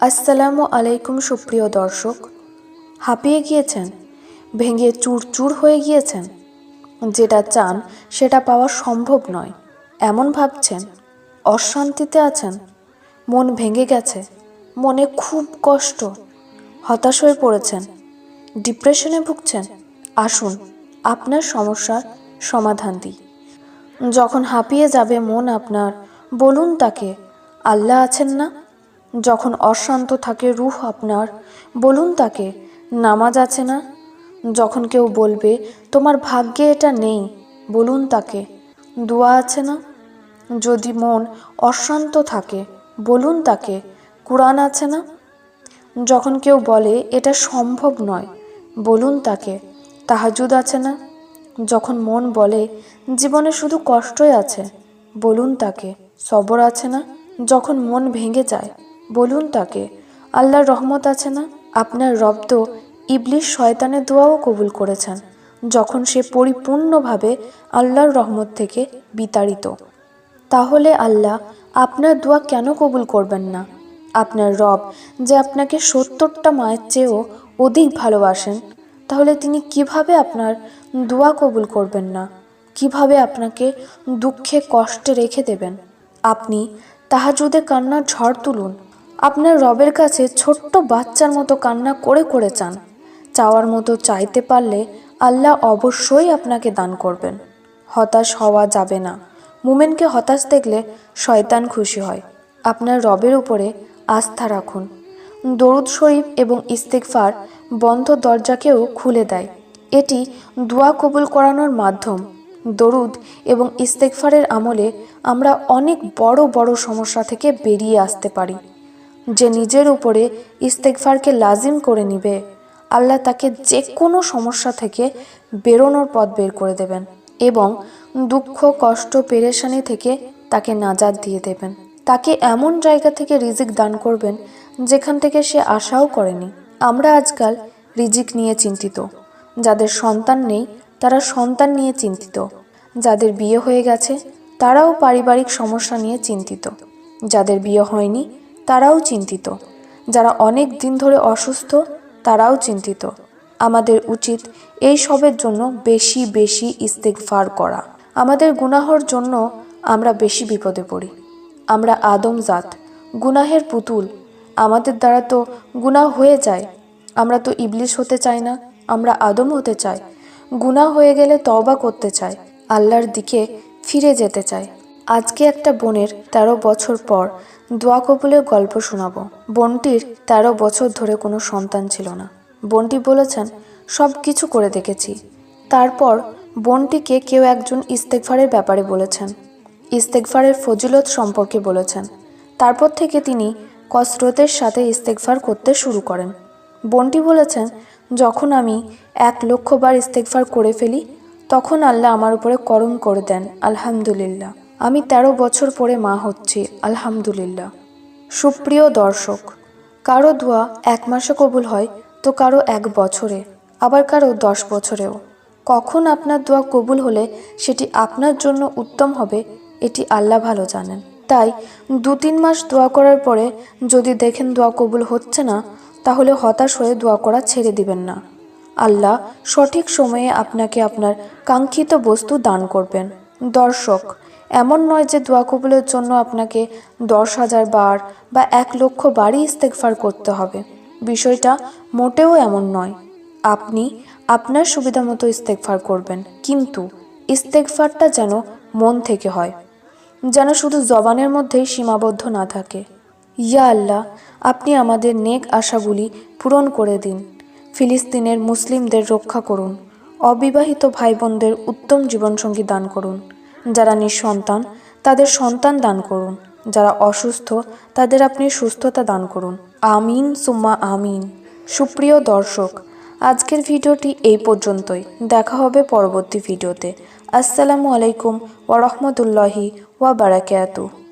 আসসালামু আলাইকুম সুপ্রিয় দর্শক। হাঁপিয়ে গিয়েছেন? ভেঙে চুরচুর হয়ে গিয়েছেন? যেটা চান সেটা পাওয়া সম্ভব নয়, এমন ভাবছেন? অশান্তিতে আছেন? মন ভেঙে গেছে, মনে খুব কষ্ট, হতাশ হয়ে পড়েছেন। ডিপ্রেশনে ভুগছেন? আসুন, আপনার সমস্যার সমাধান দিই। যখন হাঁপিয়ে যাবে মন আপনার, বলুন তাকে, আল্লাহ আছেন না? যখন অশান্ত থাকে রুহ আপনার, বলুন তাকে, নামাজ আছে না? যখন কেউ বলবে, তোমার ভাগ্যে এটা নেই, বলুন তাকে, দোয়া আছে না? যদি মন অশান্ত থাকে, বলুন তাকে, কোরআন আছে না? যখন কেউ বলে, এটা সম্ভব নয়, বলুন তাকে, তাহাজুদ আছে না? যখন মন বলে, জীবনে শুধু কষ্টই আছে, বলুন তাকে, সবর আছে না? যখন মন ভেঙে যায় বলুন তাকে, আল্লাহর রহমত আছে না? আপনার রব্দ ইবলিশ শয়তানের দোয়াও কবুল করেছেন, যখন সে পরিপূর্ণভাবে আল্লাহর রহমত থেকে বিতাড়িত। তাহলে আল্লাহ আপনার দোয়া কেন কবুল করবেন না? আপনার রব যে আপনাকে সত্তরটা মায়ের চেয়েও অধিক ভালোবাসেন, তাহলে তিনি কীভাবে আপনার দোয়া কবুল করবেন না? কীভাবে আপনাকে দুঃখে কষ্টে রেখে দেবেন? আপনি তাহাজুদে কান্নার ঝড় তুলুন। আপনার রবের কাছে ছোট্ট বাচ্চার মতো কান্না করে করে চান। চাওয়ার মতো চাইতে পারলে আল্লাহ অবশ্যই আপনাকে দান করবেন। হতাশ হওয়া যাবে না। মুমেনকে হতাশ দেখলে শয়তান খুশি হয়। আপনার রবের উপরে আস্থা রাখুন। দরুদ শরীফ এবং ইস্তেকফার বন্ধ দরজাকেও খুলে দেয়। এটি দোয়া কবুল করানোর মাধ্যম। দরুদ এবং ইস্তেকফারের আমলে আমরা অনেক বড় বড় সমস্যা থেকে বেরিয়ে আসতে পারি। যে নিজের উপরে ইস্তেকফারকে লাজিম করে নিবে, আল্লাহ তাকে যে কোনো সমস্যা থেকে বেরোনোর পথ বের করে দেবেন এবং দুঃখ, কষ্ট, পেরেশানি থেকে তাকে নাজাদ দিয়ে দেবেন। তাকে এমন জায়গা থেকে রিজিক দান করবেন যেখান থেকে সে আশাও করেনি। আমরা আজকাল রিজিক নিয়ে চিন্তিত। যাদের সন্তান নেই, তারা সন্তান নিয়ে চিন্তিত। যাদের বিয়ে হয়ে গেছে, তারাও পারিবারিক সমস্যা নিয়ে চিন্তিত। যাদের বিয়ে হয়নি তারাও চিন্তিত। যারা অনেক দিন ধরে অসুস্থ, তারাও চিন্তিত। আমাদের উচিত এই সবের জন্য বেশি বেশি ইস্তেকফার করা। আমাদের গুনাহর জন্য আমরা বেশি বিপদে পড়ি। আমরা আদম জাত, গুনাহের পুতুল। আমাদের দ্বারা তো গুনাহ হয়ে যায়। আমরা তো ইবলিশ হতে চাই না, আমরা আদম হতে চাই। গুনাহ হয়ে গেলে তওবা করতে চাই, আল্লাহর দিকে ফিরে যেতে চাই। আজকে একটা বোনের ১৩ বছর পর দোয়া কবুলের গল্প শোনাবো। বোনটির ১৩ বছর ধরে কোনো সন্তান ছিল না। বোনটি বলেছেন, সব কিছু করে দেখেছি। তারপর বোনটিকে কেউ একজন ইস্তেকফারের ব্যাপারে বলেছেন। ইস্তেকফারের ফজিলত সম্পর্কে বলেছেন। তারপর থেকে তিনি কসরতের সাথে ইস্তেকফার করতে শুরু করেন। বোনটি বলেছেন, যখন আমি এক লক্ষবার ইস্তেকফার করে ফেলি, তখন আল্লাহ আমার উপরে করম করে দেন। আলহামদুলিল্লাহ। আমি ১৩ বছর পরে মা হচ্ছি, আলহামদুলিল্লাহ। সুপ্রিয় দর্শক, কারও দোয়া এক মাসে কবুল হয় তো কারও এক বছরে, আবার কারও দশ বছরেও। কখন আপনার দোয়া কবুল হলে সেটি আপনার জন্য উত্তম হবে, এটি আল্লাহ ভালো জানেন। তাই দু তিন মাস দোয়া করার পরে যদি দেখেন দোয়া কবুল হচ্ছে না, তাহলে হতাশ হয়ে দোয়া করা ছেড়ে দিবেন না। আল্লাহ সঠিক সময়ে আপনাকে আপনার কাঙ্ক্ষিত বস্তু দান করবেন। দর্শক এমন নয় যে দোয়া কবুলের জন্য আপনাকে দশ হাজার বার বা এক লক্ষ বারই ইস্তেকফার করতে হবে। বিষয়টা মোটেও এমন নয়। আপনি আপনার সুবিধা মতো ইস্তেকফার করবেন। কিন্তু ইস্তেকফারটা যেন মন থেকে হয়, যেন শুধু জবানের মধ্যেই সীমাবদ্ধ না থাকে। ইয়া আল্লাহ, আপনি আমাদের নেক আশাগুলি পূরণ করে দিন। ফিলিস্তিনের মুসলিমদের রক্ষা করুন। অবিবাহিত ভাই বোনদের উত্তম জীবনসঙ্গী দান করুন। যারা নিঃসন্তান, তাদের সন্তান দান করুন। যারা অসুস্থ, তাদের আপনি সুস্থতা দান করুন। আমিন, সুম্মা আমিন। সুপ্রিয় দর্শক, আজকের ভিডিওটি এই পর্যন্তই। দেখা হবে পরবর্তী ভিডিওতে। আসসালামু আলাইকুম ওয়া বারাকাতুহু।